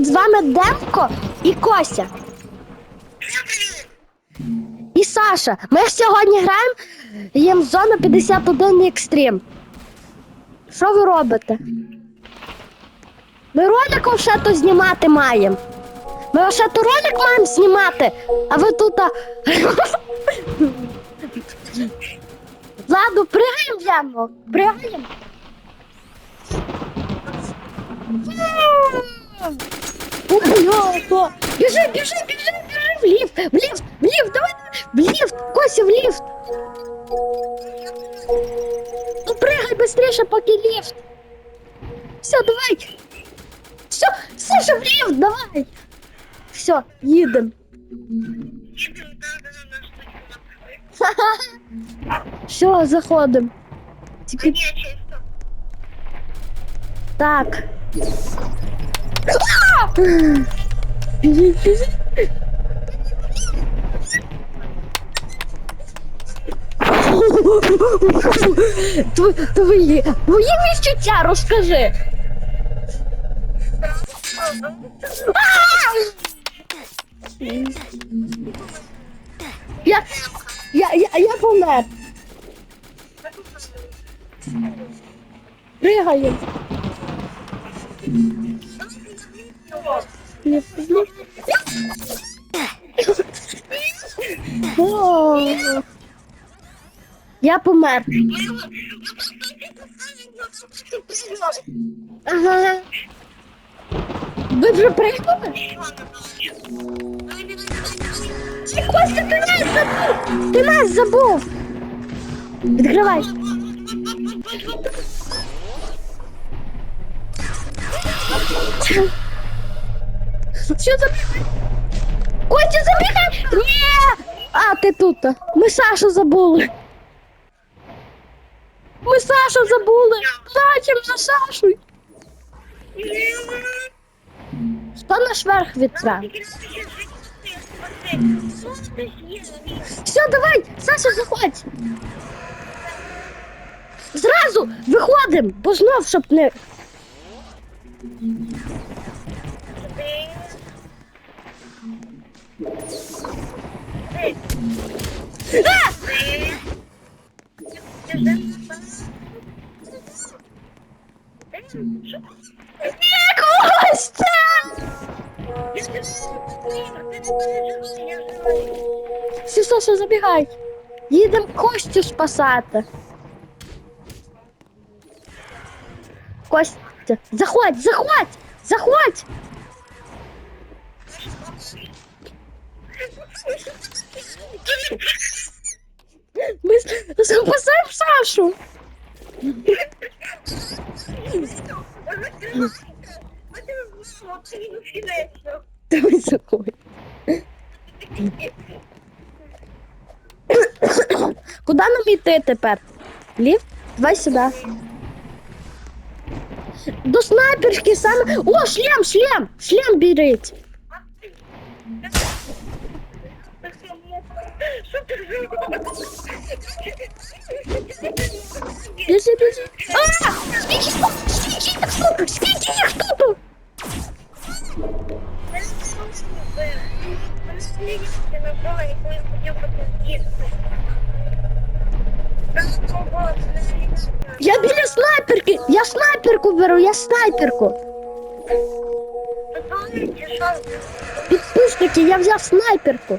привіт! З вами Демко і Кося. І Саша. Ми сьогодні граємо їм зона 51 екстрім. Що ви робите? Ми роликом ще то знімати маємо. Ми ще то ролик маємо знімати, а ви тут. Ладно, пригаємо в. Пригаємо. Ого, Біжи, біжи, біжи, біжи в ліфт, в ліфт, в ліфт, давай, в ліфт, Кося, в ліфт. Ну пригай быстрее, поки ліфт. Все, давай. Все, Саша, в ліфт, давай. Все, їдем. Все, заходим. Тільки так. Твої, твої відчуття розкажи. Я, я, я, я помер. Пригаємо. Я помер. Ага. Ви вже пригнули? Костя, ти нас забув! Ти нас забув! Відкривай. Що забігай? Костя, забігай! Ні! А, ти тут. Ми Сашу забули. Ми Сашу забули. Плачем за Сашу. Хто наш верх відправ? Все, давай, Саша, заходь. Зразу виходимо, бо знов, щоб не. Костя! Все, Саша, забігай. Костю спасати. Костя, заходь, заходь, заходь. Ми запасаємо Сашу. Давай заходь. Куди нам йти тепер? Ліфт? Давай сюди. До снайперки саме. О, шлем, шлем! Шлем беріть. Біжи, біжи. А! Скільки? Скільки тут? Я біля снайперки. Я снайперку беру, я снайперку. Підписники, я взяв снайперку.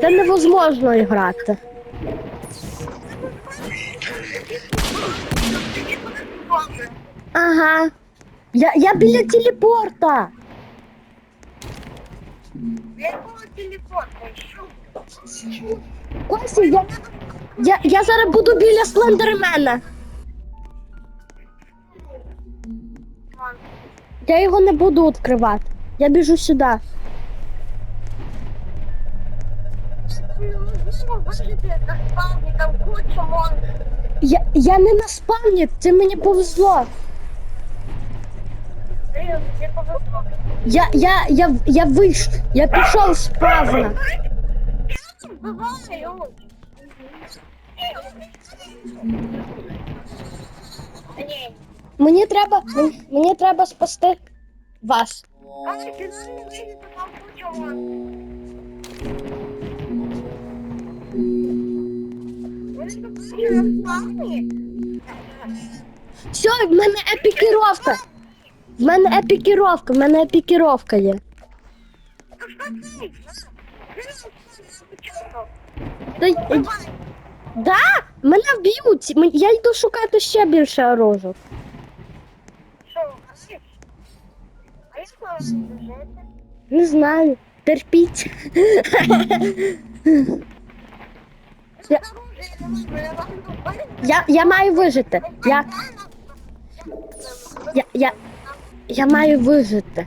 Це невозможно грати. Ага. Я, я біля телепорта. Костя, я, я, я зараз буду біля слендермена. Я його не буду відкривати. Я біжу сюди. Я, я не на спавні, це мені повезло. Я, я, я, я вийшов, я пішов з спавна. Мені треба. Мені треба спасти вас. Все, в мене епікіровка. В мене епікіровка, в мене епікіровка є. Та, да? Мене вб'ють. Я йду шукати ще більше жити? Не знаю. Терпіть. Я- Я, я маю вижити. Я, я, я, я маю вижити.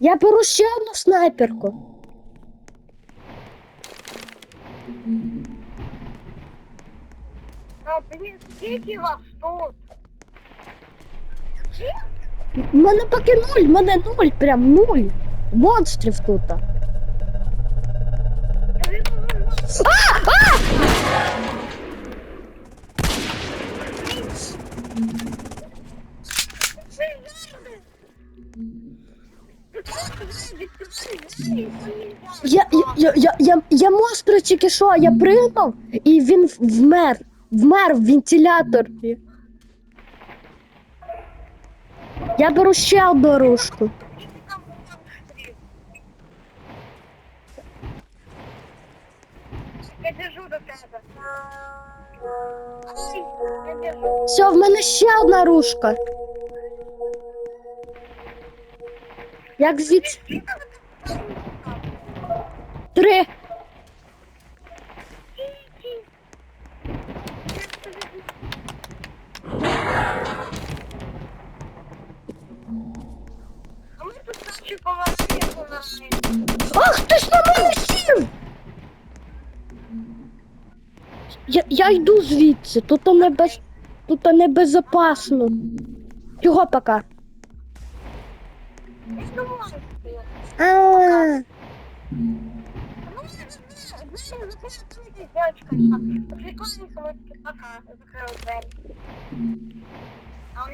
Я беру ще одну снайперку. А, мене поки нуль, мене нуль, прям нуль. Монстрів тут. Та Я, я, я, я, я, монстр тільки що, я пригнув, і він вмер. Вмер в вентиляторі. Я беру ще одну оружку. Я біжу до тебе. Я біжу. Все, в мене ще одна рушка. Як звідси? Три. А ми тут наші поварили поварили. Ах, ти ж на мене сів! Я, йду звідси, тут не без... Тут небезопасно. Чого пока? Ми ж не можемо. А, знаєш, закрити дівчинка. Прикольно, коли ти пока закрив двері. А у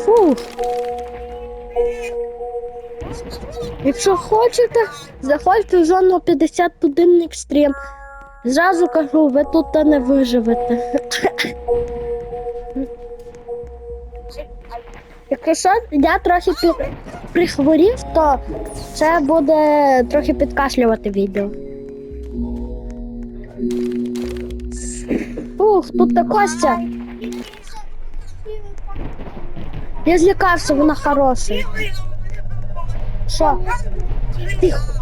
фу. Якщо хочете, заходьте в зону 51 екстрім. Зразу кажу, ви тут та не виживете. Якщо я трохи пі- прихворів, то це буде трохи підкашлювати відео. Ух, тут та Костя. Я злякався, вона хороша. Що? Тихо.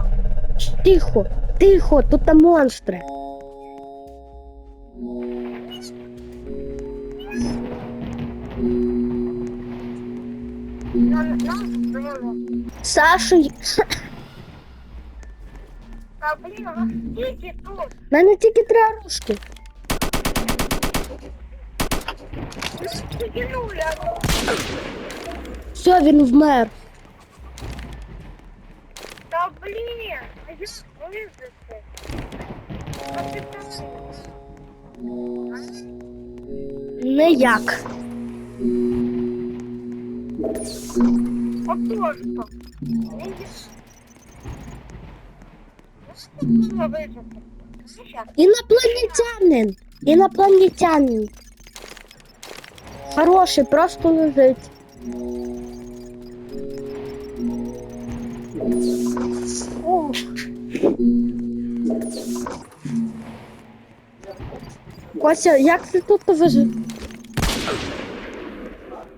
Тихо, тихо, тут там монстри. Саша, Та, блін, у нас скільки тут? в мене тільки три оружки. Все, він вмер. Та, блін, а як вижити? А ти там? Ніяк. Отож як? Інопланетянин. Інопланетянин. Хороший, просто лежить. О. Кося, як ти тут вижи...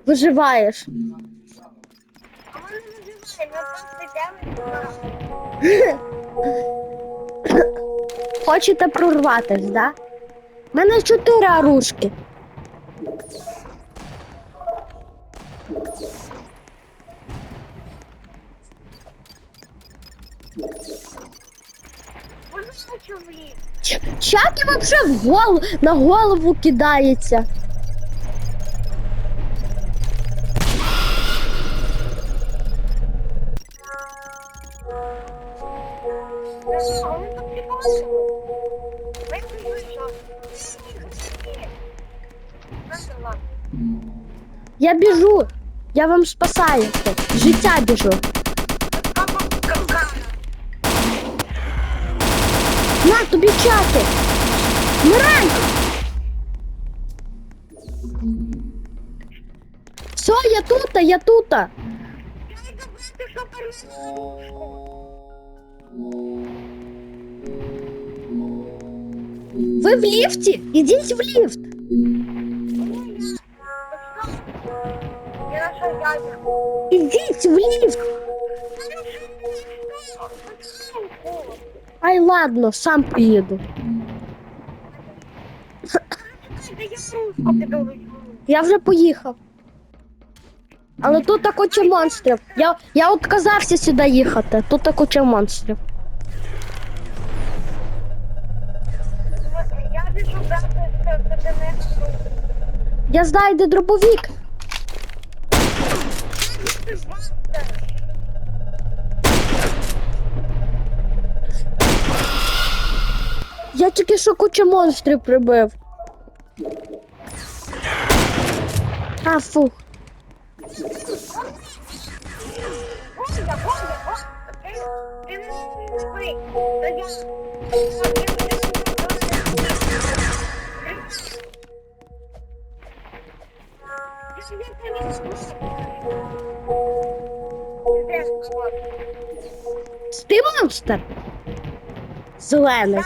виживаєш? Хочете прорватись, да? У мене чотири оружки. Чаки вообще в гол... на голову кидається. Я біжу. Я вам спасаю. Життя біжу. На тобі чати. Вмирай! Все, я тут, я тут. Я не забути, що перейшов. Ви в ліфті? Ідіть в ліфт. Ідіть в ліфт. Ай, ладно, сам поїду. Я вже поїхав. Але тут так куча монстрів. Я, я отказався сюди їхати. Тут так куча монстрів. Я біжу брати. Я знаю, де дробовик. Я тільки що куча монстрів прибив. А, фух. Ти монстр? Зелений.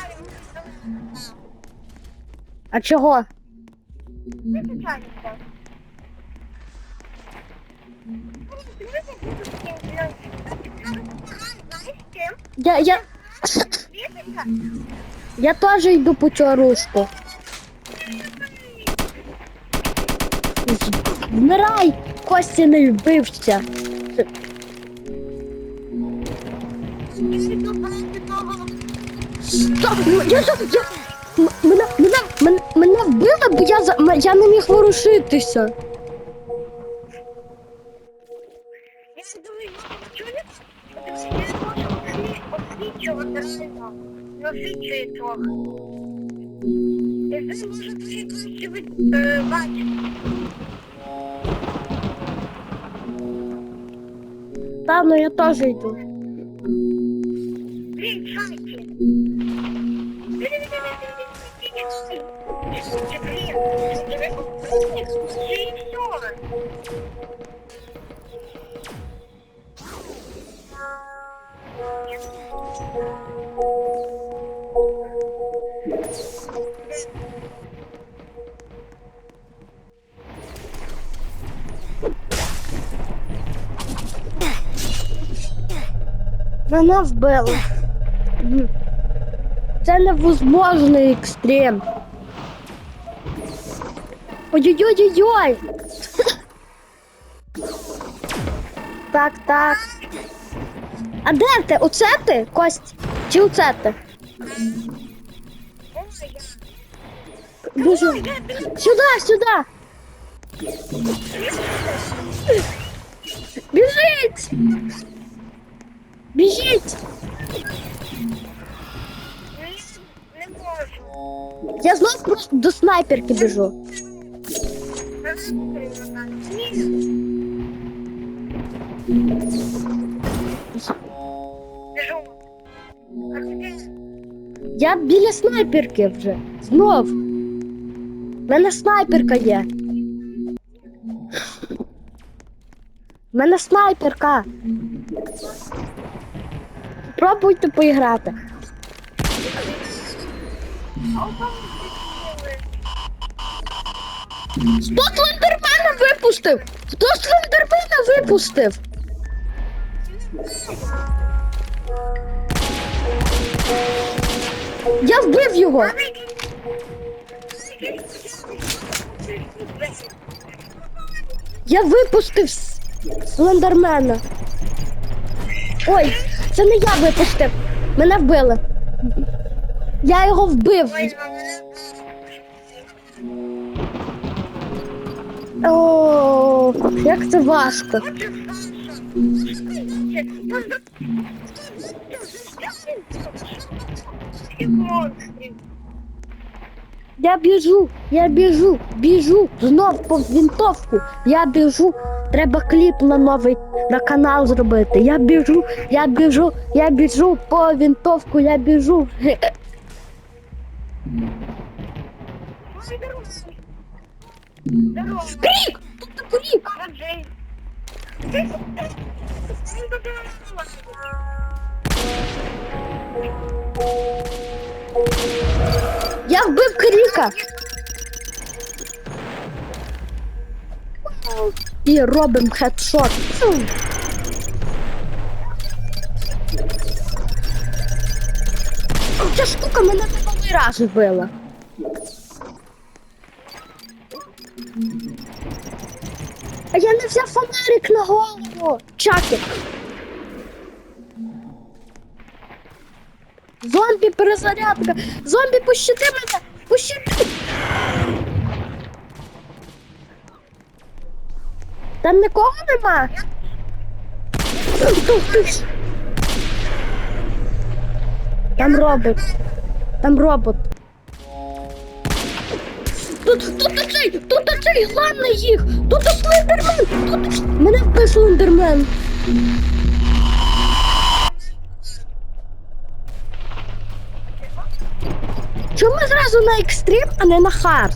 А чого? Я, я, я теж йду по цю оружку. Вмирай, Костя не вбився. Стоп, ну, я, я, м- мене, мене, мене, мене вбили, бо я, за- я не міг ворушитися. Та, ну я теж йду. Блін, шайки. Мене вбили. Мгм. Це невозможний екстрем. Ой-ой-ой-ой-ой. Так, так. А де ти? Оце ти, Кость? Чи оце ти? Дуже... Сюди, сюди. Біжить! Біжіть! Я знов просто до снайперки біжу. Біжу. Я біля снайперки вже. Знов. У мене снайперка є. У мене снайперка. Пробуйте поіграти. Хто слендермена випустив? Хто слендермена випустив? Я вбив його. Я випустив слендермена. Ой, це не я випустив. Мене вбили. Я його вбив. О, як це важко. Я біжу, я біжу, біжу, знов по вінтовку. Я біжу. Треба кліп на новий на канал зробити. Я біжу, я біжу, я біжу по вінтовку, я біжу. Ну, здорово. Здорово. Крік! Тут крік! Кара Джей. Ну, здорово. Я вбив кріка! І робимо хедшот. Фу. Ця штука мене минулий раз вбила. А я не взяв фонарик на голову. Чакік. Зомбі перезарядка. Зомбі пощади мене. Пощади. Там нікого нема. Там робот. Там робот. Тут, тут оцей, тут оцей главний їх. Тут слендермен. Тут мене вбив слендермен. Чому зразу на екстрім, а не на хард?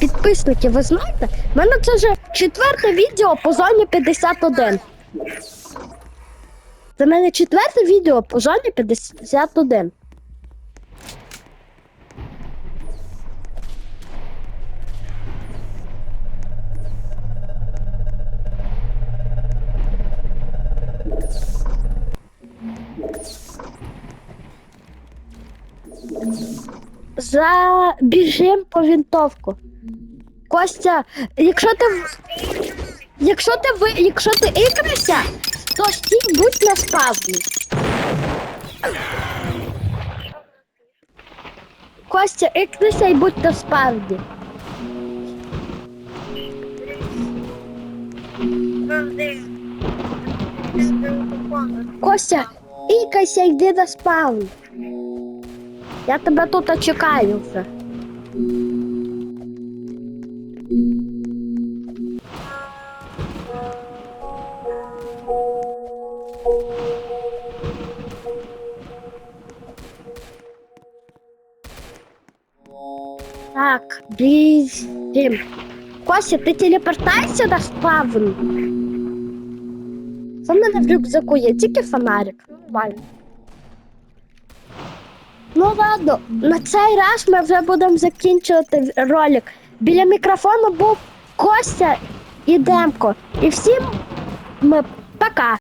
Підписники, ви знаєте? У мене це вже четверте відео по зоні 51. Це в мене четверте відео по зоні 51. Забіжим по вінтовку. Костя, якщо ти якщо ти ви, якщо ти ікрися, то стій будь на спавні. Костя, ікрися і будь на спавні. Костя, ікайся, йди на спавн. Я тебе тут чекаю вже. Так, біжим. Костя, ти телепортайся на спавн. Це в мене в рюкзаку є тільки фонарик. Нормально. Ну ладно, на цей раз ми вже будемо закінчувати ролик. Біля мікрофону був Костя і Демко. І всім ми пока.